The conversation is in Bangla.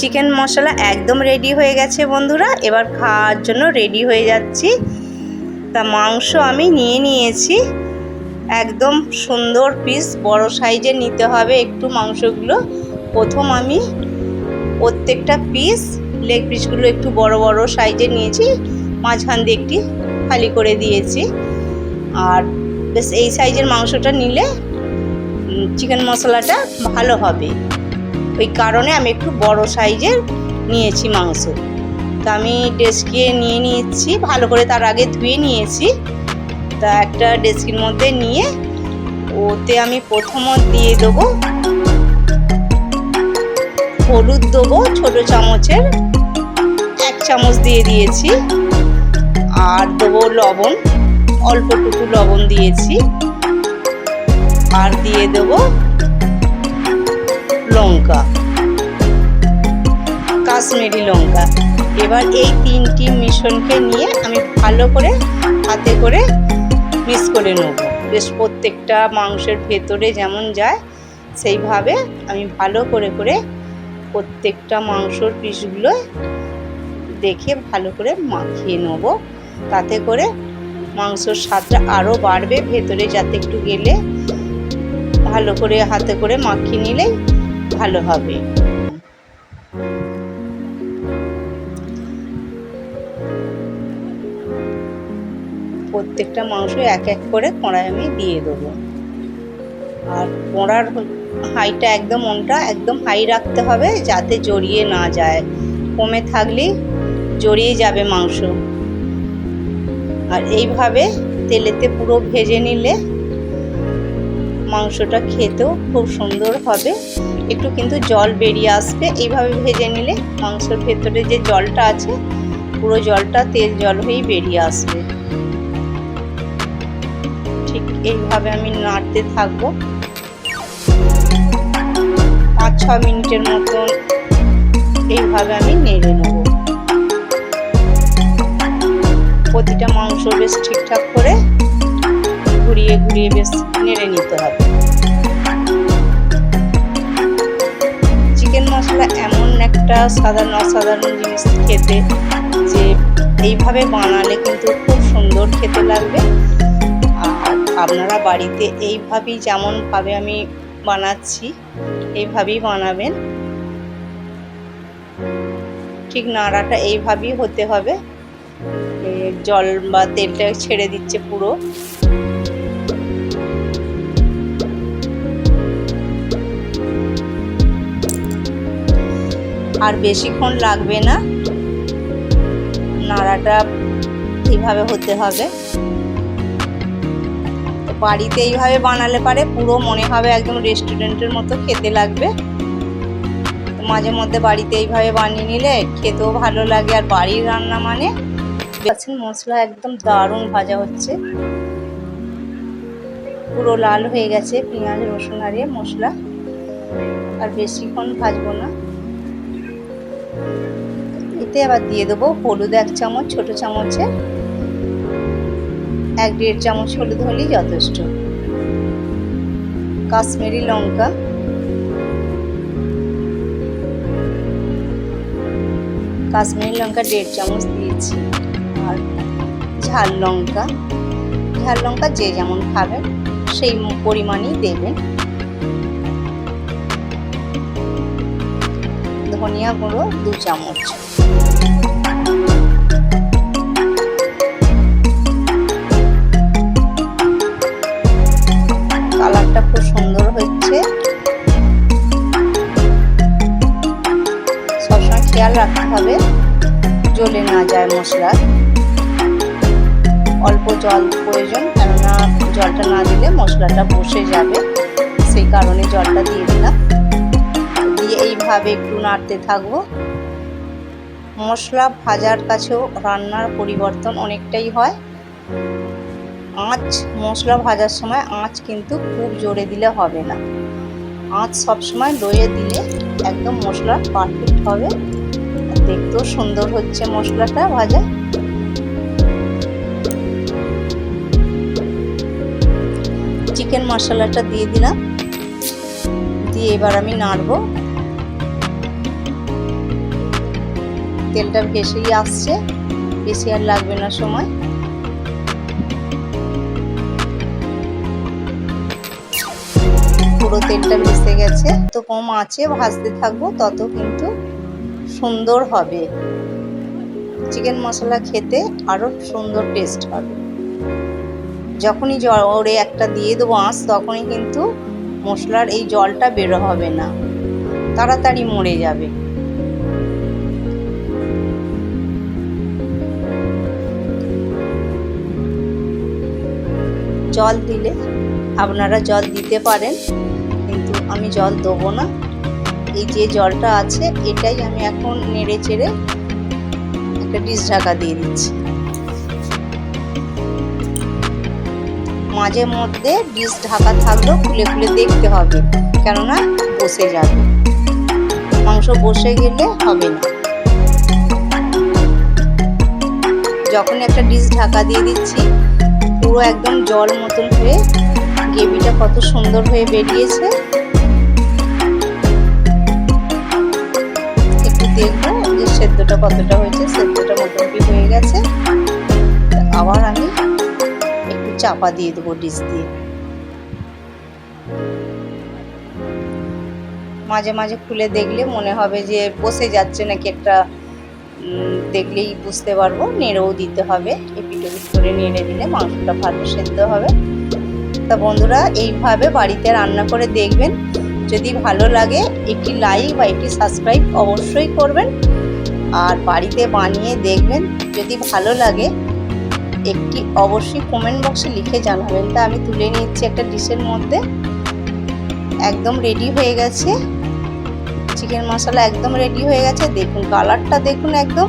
চিকেন মশলা একদম রেডি হয়ে গেছে বন্ধুরা। এবার খাওয়ার জন্য রেডি হয়ে যাচ্ছি। তা মাংস আমি নিয়ে নিয়েছি। একদম সুন্দর পিস বড় সাইজে নিতে হবে একটু মাংসগুলো। প্রথম আমি প্রত্যেকটা পিস লেগ পিসগুলো একটু বড় বড় সাইজে নিয়েছি। মাঝখান দিয়ে একটি খালি করে দিয়েছি। আর বেশ এই সাইজের মাংসটা নিলে চিকেন মশলাটা ভালো হবে। ওই কারণে আমি একটু বড় সাইজের নিয়েছি মাংস। তা আমি ডেস্কে নিয়ে নিয়েছি, ভালো করে তার আগে ধুয়ে নিয়েছি। তা একটা ডেস্কির মধ্যে নিয়ে ওতে আমি প্রথমত দিয়ে দেবো হলুদ দেবো, ছোট চামচের এক চামচ দিয়ে দিয়েছি। আর দেবো লবণ অল্পটুকু লবণ দিয়েছি। আর দিয়ে দেবো লঙ্কা। কাশ্মীরি লঙ্কা। এবার এই তিনটি মিশ্রণকে নিয়ে আমি ভালো করে হাতে করে মিক্স করে নেব। বেশ প্রত্যেকটা মাংসের ভেতরে যেমন যায়, সেইভাবে আমি ভালো করে করে প্রত্যেকটা মাংসর পিসগুলো দেখে ভালো করে মাখিয়ে নেব। তাতে করে মাংসর স্বাদটা আরও বাড়বে ভেতরে যাতে একটু গেলে ভালো করে হাতে করে মাখিয়ে নিলেই ভালো হবে। প্রত্যেকটা মাংস এক এক করে কড়াই আমি দিয়ে দেবো। আর কড়ার হাইটা একদম ওনটা একদম হাই রাখতে হবে যাতে জড়িয়ে না যায়। কমে থাকলে জড়িয়ে যাবে মাংস। আর এইভাবে তেলেতে পুরো ভেজে নিলে মাংসটা খেতেও খুব সুন্দর হবে। একটু কিন্তু জল বেরিয়ে আসবে। এইভাবে ভেজে নিলে মাংসের ভেতরে যে জলটা আছে, পুরো জলটা তেল জল হয়েই বেরিয়ে আসবে। ঠিক এইভাবে আমি নাড়তে থাকব। পাঁচ, ছ মিনিটের মতন এইভাবে আমি নেড়ে নেব। প্রতিটা মাংস বেশ ঠিকঠাক করে ঘুরিয়ে ঘুরিয়ে বেশ নেড়ে নিতে হবে। মশলা এমন একটা সাধারণ, অসাধারণ জিনিস খেতে যে এইভাবে বানালে কিন্তু খুব সুন্দর খেতে লাগবে। আর আপনারা বাড়িতে এইভাবেই যেমনভাবে আমি বানাচ্ছি, এইভাবেই বানাবেন। ঠিক নাড়াটা এইভাবেই হতে হবে। জল বা তেলটা ছেড়ে দিচ্ছে পুরো। আর বেশিক্ষণ লাগবে না। নাড়াটা এইভাবে হতে হবে। বাড়িতে এইভাবে বানালে পারে, পুরো মনে হবে একদম রেস্টুরেন্টের মতো খেতে লাগবে। মাঝে মধ্যে বাড়িতে এইভাবে বানিয়ে নিলে খেতেও ভালো লাগে আর বাড়ির রান্না মানে দেখছেন মশলা একদম দারুণ ভাজা হচ্ছে। পুরো লাল হয়ে গেছে, পেঁয়াজ, রসুন, আর মশলা। আর বেশিক্ষণ ভাজবো না। এতে আবার দিয়ে দেবো হলুদ এক চামচ, ছোট চামচে। এক দেড় চামচ হলুদ হলেই যথেষ্ট। কাশ্মীরি লঙ্কা। কাশ্মীরি লঙ্কা দেড় চামচ দিয়েছি। আর ঝাল লঙ্কা। ঝাল লঙ্কা যে যেমন খাবেন সেই পরিমাণেই দেবেন। ধনিয়া গুঁড়ো দু চামচ। কালারটা খুব সুন্দর হচ্ছে সবসময় খেয়াল রাখতে হবে, জ্বলে না যায় মশলা। অল্প জল প্রয়োজন, কেননা জলটা না দিলে মশলাটা বসে যাবে। সেই কারণে জলটা দিয়ে দিলাম। দিয়ে এইভাবে একটু নাড়তে থাকব। মশলা ভাজার কাছেও রান্নার পরিবর্তন অনেকটাই হয়। আঁচ, মশলা ভাজার সময় আঁচ কিন্তু খুব জোরে দিলে হবে না। আঁচ সবসময় দইয়ে দিলে একদম মশলা পারফেক্ট হবে। দেখতেও সুন্দর হচ্ছে মশলাটা ভাজা। চিকেন মশলাটা দিয়ে দিলাম। দিয়ে এবার আমি নাড়বো। তেলটা ভেসেই আসছে, বেশি আর লাগবে না সময়। পুরো তেলটা ভেসে গেছে, তো কম আছে ভাজতে থাকব, তত কিন্তু সুন্দর হবে। চিকেন মশলা খেতে আরও সুন্দর টেস্ট হবে। যখনই জলে একটা দিয়ে দেবো আঁচ, তখনই কিন্তু মশলার এই জলটা বেরো হবে না। তাড়াতাড়ি মরে যাবে। জল দিলে আপনারা জল দিতে পারেন, কিন্তু আমি জল দেবো না। এই যে জলটা আছে, এটাই আমি এখন নেড়ে চেড়ে একটা ডিশ ঢাকা দিয়ে দিচ্ছি। মাঝে মধ্যে ডিশ ঢাকা থাকলেও খুলে খুলে দেখতে হবে, কেননা বসে যাবে। মাংস বসে গেলে হবে না। যখন একটা ডিশ ঢাকা দিয়ে দিচ্ছি পুরো একদম জল মতন হয়ে গ্রেভিটা কত সুন্দর হয়ে বেরিয়েছে। একটু দেখব যে সেদ্ধটা কতটা হয়েছে, সেদ্ধটা মোটামুটি হয়ে গেছে। আবার আমি একটু চাপা দিয়ে দেবো ডিশ দিয়ে। মাঝে মাঝে খুলে দেখলে মনে হবে যে বসে যাচ্ছে নাকি একটা দেখলেই বুঝতে পারব, নেড়েও দিতে হবে। এপিট ওপিট করে নেড়ে দিলে মাংসটা ভালো সেদ্ধ হবে। তা বন্ধুরা, এইভাবে বাড়িতে রান্না করে দেখবেন। যদি ভালো লাগে, একটি লাইক বা একটি সাবস্ক্রাইব অবশ্যই করবেন। আর বাড়িতে বানিয়ে দেখবেন, যদি ভালো লাগে, একটি অবশ্যই কমেন্ট বক্সে লিখে জানাবেন। তা আমি তুলে নিচ্ছি একটা ডিশের মধ্যে। একদম রেডি হয়ে গেছে। চিকেন মশলা একদম রেডি হয়ে গেছে। দেখুন কালারটা দেখুন একদম।